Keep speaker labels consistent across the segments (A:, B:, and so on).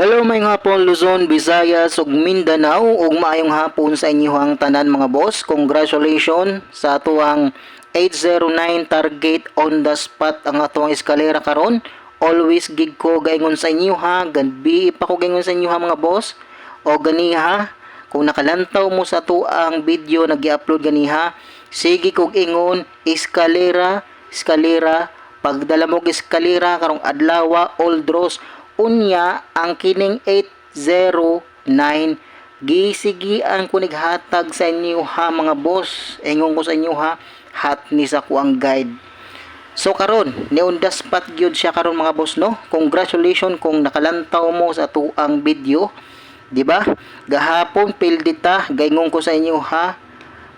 A: Hello may hapon Luzon, Visayas ug Mindanao ug maayong hapon sa inyong tanan mga boss. Congratulations sa atuang 809 target on the spot ang atuang eskalera karon. Always gig ko gaingon sa inyo ha, ganbi pa ko gaingon sa inyo ha mga boss. O ganiha, kung nakalantaw mo sa tuang video na gi-upload ganiha, sige kog ingon eskalera, eskalera, pagdala mo eskalera karong adlaw all draws unya ang kining 809 gisigian ko nighatag sa inyo ha mga boss. Ingon ko sa inyo ha hat ni sa ko ang guide. So karon the spot gyud siya karon mga boss no? Congratulations kung nakalantaw mo sa tuang video di ba? Gahapon pildita gaingon ko sa inyo ha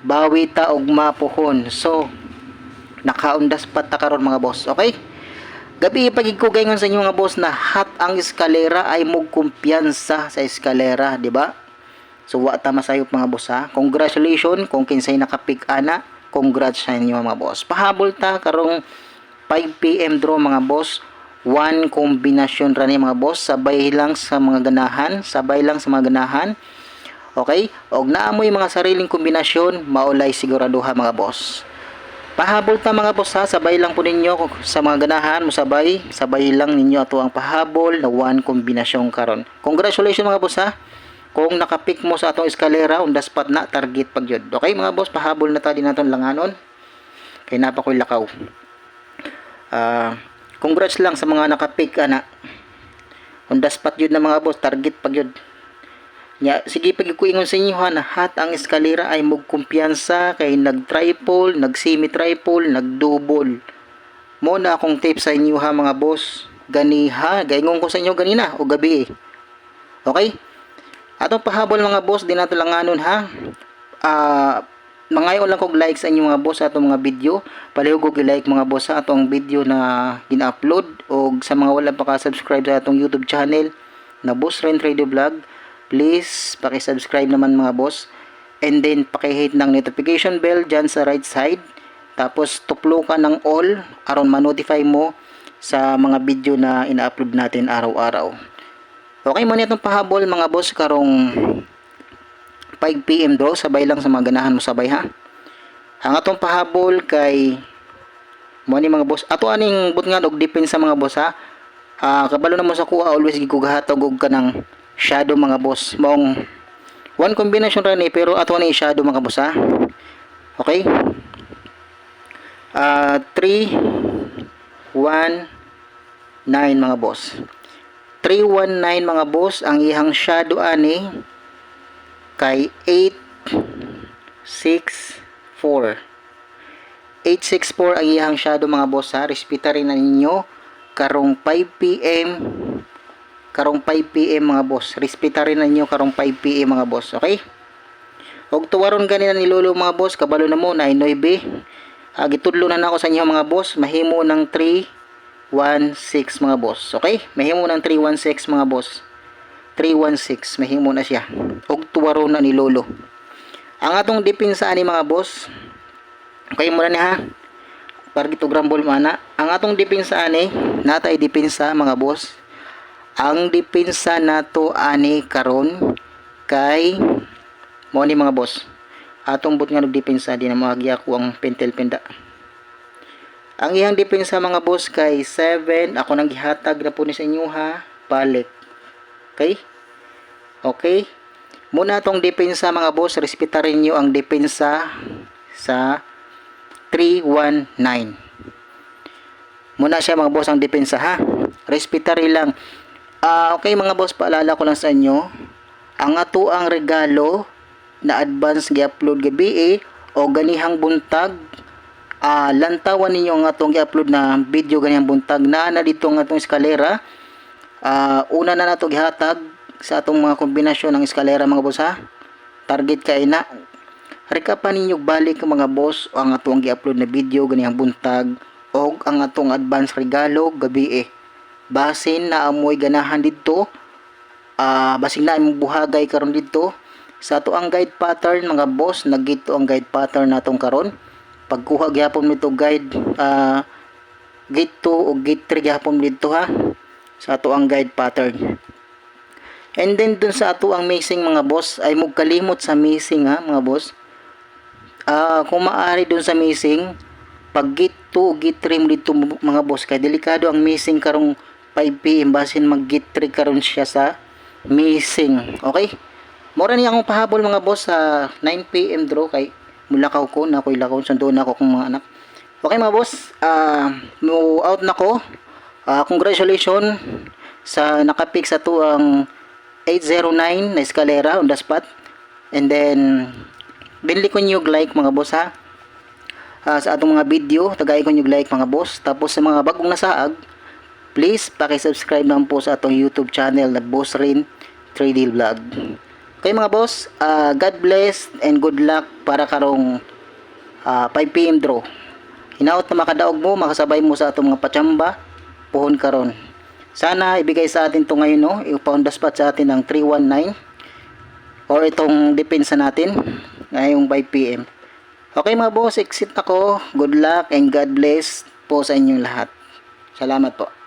A: bawi ta og mapuhon so naka on the spot ta karon mga boss okay Gabi pagig ko gayon sa inyo mga boss na hot ang eskalera ay mog kumpiyansa sa eskalera, di ba? So wa ta masayop mga boss ha. Congratulations kung kinsay nakapik ana. Congrats sa inyo mga boss. Pahabol ta karong 5 PM draw mga boss. One kombinasyon ra ni mga boss, sabay lang sa mga ganahan, sabay lang sa mga ganahan. Okay? Og naamoy mga sariling kombinasyon, maulay siguraduha mga boss. Pahabol ta mga boss ha, sabay lang po ninyo sa mga ganahan mo sabay, sabay lang ninyo ato ang pahabol na one kombinasyon karon. Congratulations mga boss ha. Kung nakapik mo sa atong eskalera, on the spot na target pag yun. Okay mga boss, pahabol na ta din naton langanon. Kay napa ko'y lakaw. Ah, congrats lang sa mga nakapik ana. On the spot yun na mga boss, target pag yun. Ya, sige pag ko ingon sa inyo ha, na hat ang eskalera ay mog kumpiyansa kay nag triple, nag semi triple, nag double. Mo na akong tip sa inyo ha mga boss. Ganiha, gaingon ko sa inyo ganina o gabi. Okay? Atong pahabol mga boss, di nato langanon ha. Ah, mangayon lang kog like sa inyo mga boss sa atong mga video. Palihog og i-like mga boss sa atong video na gina-upload o sa mga wala pa ka-subscribe sa atong YouTube channel na Boss Rent Radio Vlog please paki-subscribe naman mga boss. And then paki-hit ng notification bell dyan sa right side. Tapos tuklo ka ng all aron ma-notify mo sa mga video na ina-upload natin araw-araw. Okay mo itong pahabol mga boss karong 5pm daw. Sabay lang sa mga ganahan mo sabay ha? Ang atong pahabol kay mo ni mga boss. Ato aning but nga og depensa mga boss ha? Ah, kabalo na mo sa kuha always gigugahatag og kanang shadow mga boss. Maong one combination ra ni pero ato ni shadow mga boss ha? Okay? Ah 3 1 9 mga boss. 319 mga boss ang ihang shadow ani kay 8 6 4 864 ang ihang shadow mga boss ha? Respeta rin na ninyo karong 5 PM karong 5 PM mga boss. Respeta rin ninyo karong 5 PM mga boss, okay? Og tuwaron ganina ni Lolo mga boss, kabalo na mo na 9. Uh, gitudlo na nako sa inyo mga boss, mahimo ng 316 mga boss, okay? Mahimo ng 316 mga boss. 316 mahimo na siya. Og tuwaron na ni Lolo. Ang atong depensa ani mga boss, okay mo na ni ha para gito grambol mana ang atong depensa ani natay depensa mga boss ang depensa nato ani karon kay mo ni mga boss atong but nga nagdepensa di na magya ko ang pentel penda ang iyang depensa mga boss kay 7 ako nang gihatag na po ni sa inyo ha balik okay okay muna atong depensa mga boss respetarin niyo ang depensa sa 319. Muna siya mga boss ang depensa ha. Respetary lang. Ah, okay mga boss, paalala ko lang sa inyo. Ang ato ang regalo na advance gi-upload gabi eh, o ganihang buntag ah, lantawan ninyo ang atong gi-upload na video ganihang buntag na na dito ang atong eskalera. Ah, una na nato gihatag sa atong mga kombinasyon ng eskalera mga boss ha. Target kay na Rekapan ninyo balik mga boss ang atong gi-upload na video ganihang buntag o ang atong advance regalo gabi eh. Basin na amoy ganahan didto. Ah, basin na imong buhagay karon didto. Sa ato ang guide pattern mga boss, nagito ang guide pattern natong karon. Pagkuha gyapon nito guide ah gate 2 o gate 3 gyapon didto ha. Sa ato ang guide pattern. And then dun sa ato ang missing mga boss ay magkalimot sa missing ha mga boss. Ah, kung maaari dun sa missing, pag git 2 git 3 mo dito mga boss kay delikado ang missing karong 5 PM basin mag git 3 karon siya sa missing. Okay? Mora niya akong pahabol mga boss sa 9 PM draw kay mulakaw ko na ako'y lakaw sandoon ako kung mga anak. Okay mga boss, ah mo out na ko. Ah, congratulations sa nakapick sa to ang 809 na eskalera on the spot. And then binili ko yung like mga boss ha. Ah, sa atong mga video, tagay ko yung like mga boss. Tapos sa mga bagong nasaag, please paki-subscribe lang po sa atong YouTube channel na Boss Rin 3D Vlog. Okay mga boss, ah, God bless and good luck para karong ah, 5 PM draw. Hinaot na makadaog mo, makasabay mo sa atong mga pachamba, puhon karon. Sana ibigay sa atin to ngayon no, i-pound spot sa atin ng 319 or itong depensa natin ngayong 5 PM. Okay mga boss, exit ako. Good luck and God bless po sa inyong lahat. Salamat po.